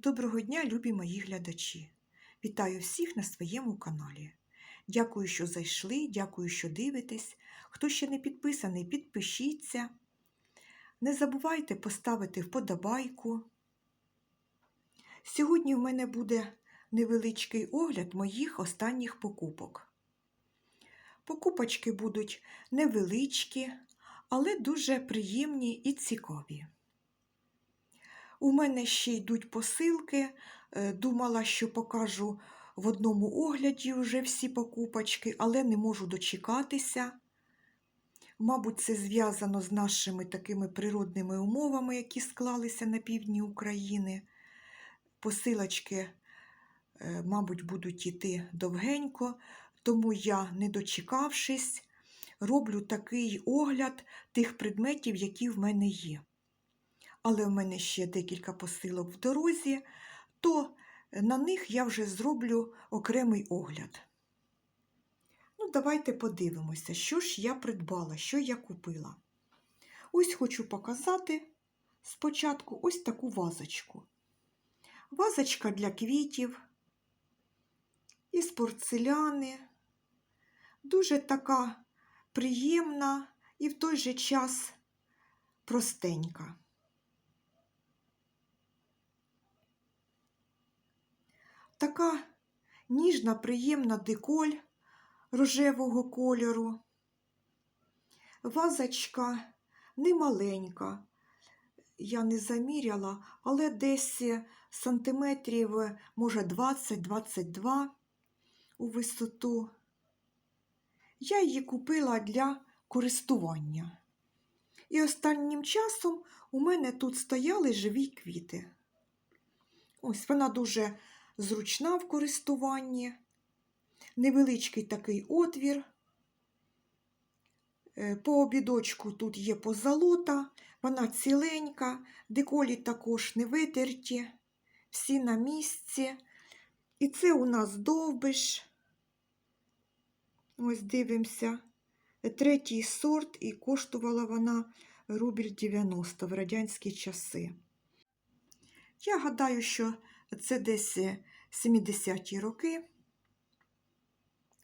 Доброго дня, любі мої глядачі! Вітаю всіх на своєму каналі. Дякую, що зайшли, дякую, що дивитесь. Хто ще не підписаний, підпишіться. Не забувайте поставити вподобайку. Сьогодні в мене буде невеличкий огляд моїх останніх покупок. Покупочки будуть невеличкі, але дуже приємні і цікаві. У мене ще йдуть посилки. Е, Думала, що покажу в одному огляді вже всі покупочки, але не можу дочекатися. Мабуть, це зв'язано з нашими такими природними умовами, які склалися на півдні України. Посилочки, е, мабуть, будуть йти довгенько, тому я, не дочекавшись, роблю такий огляд тих предметів, які в мене є але в мене ще декілька посилок в дорозі, то на них я вже зроблю окремий огляд. Ну, давайте подивимося, що ж я придбала, що я купила. Ось хочу показати спочатку ось таку вазочку. Вазочка для квітів із порцеляни, дуже така приємна і в той же час простенька. Така ніжна, приємна деколь рожевого кольору. Вазочка немаленька, я не заміряла, але десь сантиметрів, може, 20-22 у висоту. Я її купила для користування. І останнім часом у мене тут стояли живі квіти. Ось вона дуже зручна в користуванні, невеличкий такий отвір. Е, по обідочку тут є позолота, вона ціленька, деколі також не витерті, всі на місці. І це у нас довбиш. Ось дивимося. Третій сорт, і коштувала вона рубль 90 в радянські часи. Я гадаю, що це десь 70-ті роки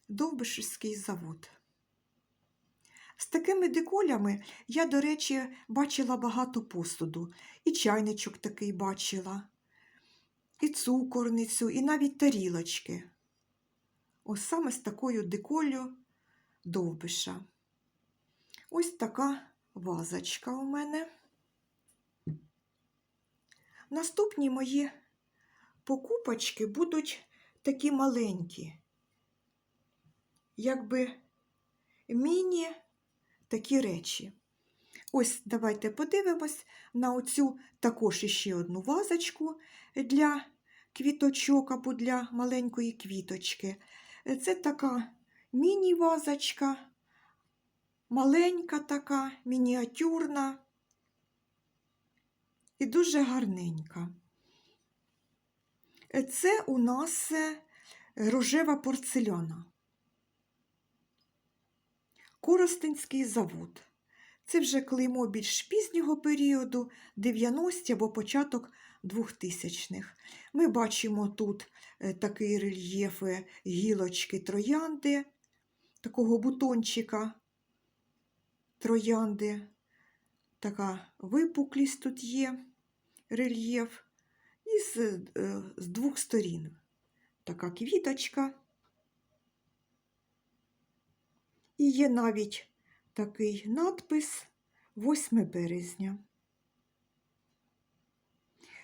Довбишівський завод. З такими деколями я, до речі, бачила багато посуду, і чайничок такий бачила, і цукорницю, і навіть тарілочки. Ось саме з такою деколю довбиша. Ось така вазочка у мене. Наступні мої покупочки будуть такі маленькі, якби міні такі речі. Ось давайте подивимось на оцю також іще одну вазочку для квіточок або для маленької квіточки. Це така міні-вазочка, маленька така, мініатюрна і дуже гарненька. Це у нас е, рожева порцеляна. Коростенський завод. Це вже клеймо більш пізнього періоду, 90-ті або початок 2000-х. Ми бачимо тут е, такий рельєф е, гілочки троянди, такого бутончика троянди. Така випуклість тут є рельєф. І з, е, з двох сторін така квіточка. І є навіть такий надпис 8 березня.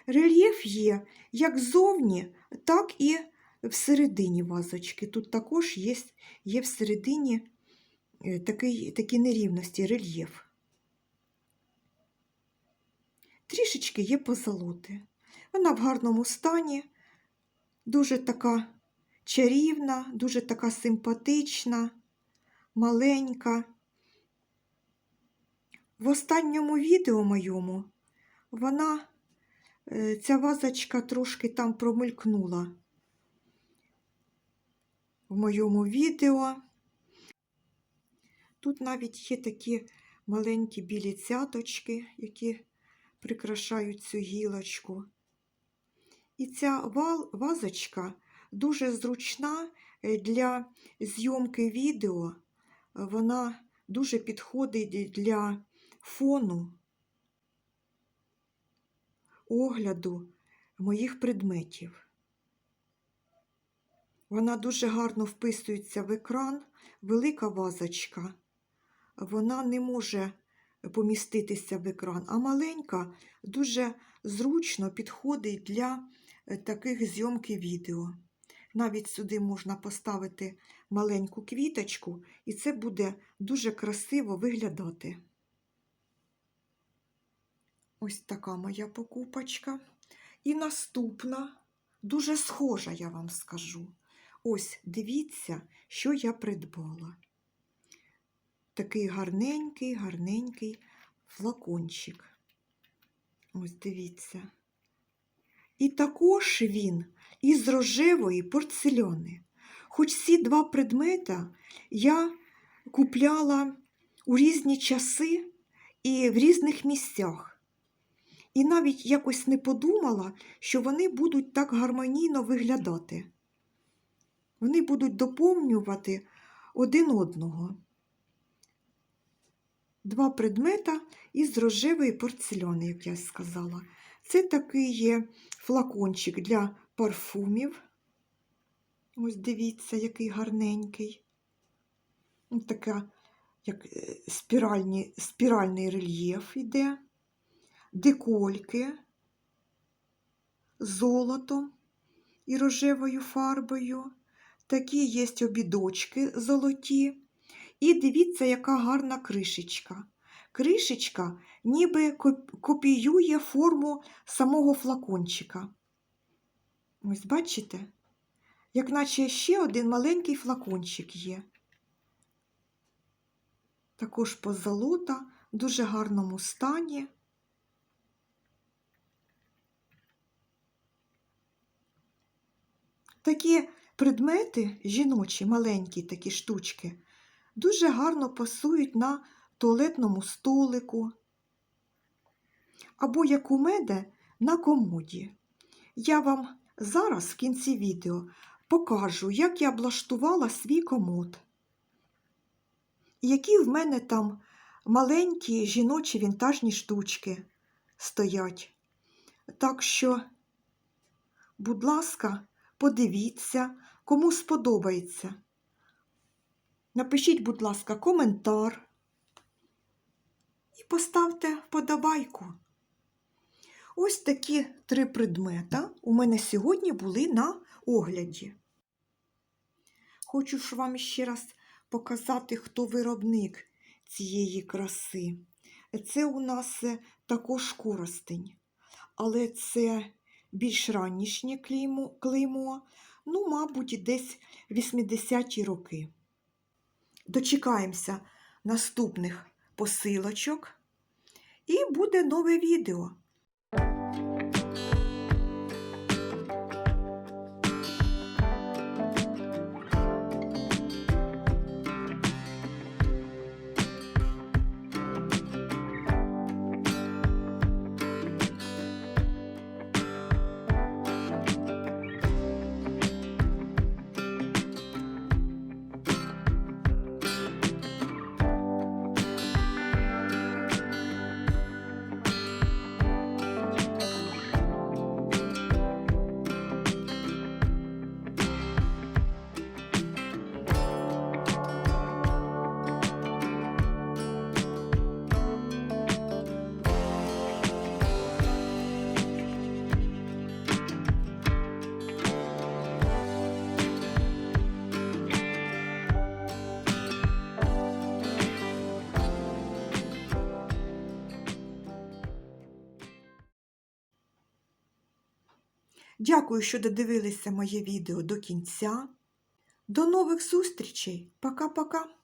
Рельєф є як ззовні, так і всередині вазочки. Тут також є є всередині е, такий, такі нерівності, рельєф. Трішечки є позолоти. Вона в гарному стані, дуже така чарівна, дуже така симпатична, маленька. В останньому відео моєму вона, е, ця вазочка трошки там промелькнула в моєму відео. Тут навіть є такі маленькі білі цяточки, які прикрашають цю гілочку. І ця вазочка дуже зручна е, для зйомки відео. Вона дуже підходить для фону огляду моїх предметів. Вона дуже гарно вписується в екран, велика вазочка. Вона не може поміститися в екран, а маленька дуже зручно підходить для е, таких зйомки відео. Навіть сюди можна поставити маленьку квіточку, і це буде дуже красиво виглядати. Ось така моя покупочка. І наступна, дуже схожа, я вам скажу. Ось дивіться, що я придбала. Такий гарненький, гарненький флакончик. Ось дивіться. І також він із рожевої порцеляни. Хоч ці два предмета я купляла у різні часи і в різних місцях. І навіть якось не подумала, що вони будуть так гармонійно виглядати. Вони будуть доповнювати один одного. Два предмета із рожевої порцеляни, як я сказала. Це такий є флакончик для парфумів. Ось дивіться, який гарненький. Ось така, як е, спіральні, спіральний рельєф іде, декольки, золотом і рожевою фарбою. Такі є обідочки золоті. І дивіться, яка гарна кришечка. Кришечка ніби копіює форму самого флакончика. Ось бачите? Як наче ще один маленький флакончик є. Також позолота, в дуже гарному стані. Такі предмети, жіночі, маленькі такі штучки, дуже гарно пасують на туалетному столику або, як у мене, на комоді. Я вам зараз в кінці відео покажу, як я облаштувала свій комод. Які в мене там маленькі жіночі вінтажні штучки стоять. Так що, будь ласка, подивіться, кому сподобається. Напишіть, будь ласка, коментар поставте вподобайку. Ось такі три предмета у мене сьогодні були на огляді. Хочу ж вам ще раз показати, хто виробник цієї краси. Це у нас е, також коростень, але це більш ранішнє клеймо, ну, мабуть, десь 80-ті роки. Дочекаємося наступних посилочок і буде нове відео. Дякую, що додивилися моє відео до кінця. До нових зустрічей. Пока-пока.